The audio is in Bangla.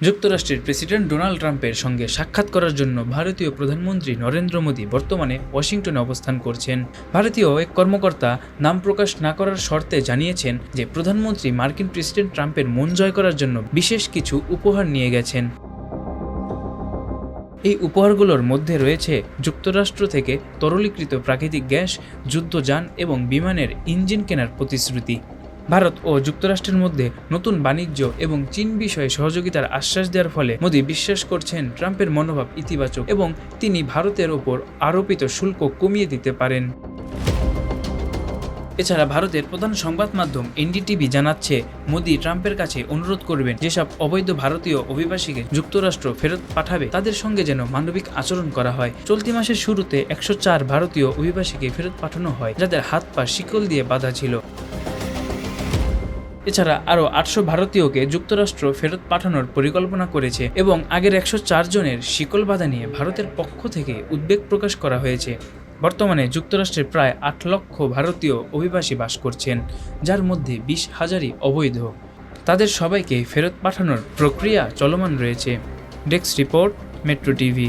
যুক্তরাষ্ট্রের প্রেসিডেন্ট ডোনাল্ড ট্রাম্পের সঙ্গে সাক্ষাৎ করার জন্য ভারতীয় প্রধানমন্ত্রী নরেন্দ্র মোদী বর্তমানে ওয়াশিংটনে অবস্থান করছেন। ভারতীয় এক কর্মকর্তা নাম প্রকাশ না করার শর্তে জানিয়েছেন যে, প্রধানমন্ত্রী মার্কিন প্রেসিডেন্ট ট্রাম্পের মন জয় করার জন্য বিশেষ কিছু উপহার নিয়ে গেছেন। এই উপহারগুলোর মধ্যে রয়েছে যুক্তরাষ্ট্র থেকে তরলীকৃত প্রাকৃতিক গ্যাস, যুদ্ধযান এবং বিমানের ইঞ্জিন কেনার প্রতিশ্রুতি। ভারত ও যুক্তরাষ্ট্রের মধ্যে নতুন বাণিজ্য এবং চীন বিষয়ে সহযোগিতার আশ্বাস দেওয়ার ফলে মোদী বিশ্বাস করছেন ট্রাম্পের মনোভাব ইতিবাচক এবং তিনি ভারতের ওপর আরোপিত শুল্ক কমিয়ে দিতে পারেন। এছাড়া ভারতের প্রধান সংবাদ মাধ্যম এনডিটিভি জানাচ্ছে, মোদি ট্রাম্পের কাছে অনুরোধ করবেন, যেসব অবৈধ ভারতীয় অভিবাসীকে যুক্তরাষ্ট্র ফেরত পাঠাবে, তাদের সঙ্গে যেন মানবিক আচরণ করা হয়। চলতি মাসের শুরুতে একশো চার ভারতীয় অভিবাসীকে ফেরত পাঠানো হয়, যাদের হাত পা শিকল দিয়ে বাঁধা ছিল। এছাড়া আরও আটশো ভারতীয়কে যুক্তরাষ্ট্র ফেরত পাঠানোর পরিকল্পনা করেছে এবং আগের একশো চার জনের শিকল বাধা নিয়ে ভারতের পক্ষ থেকে উদ্বেগ প্রকাশ করা হয়েছে। বর্তমানে যুক্তরাষ্ট্রে প্রায় আট লক্ষ ভারতীয় অভিবাসী বাস করছেন, যার মধ্যে বিশ হাজারই অবৈধ। তাদের সবাইকে ফেরত পাঠানোর প্রক্রিয়া চলমান রয়েছে। Desk report, metro TV.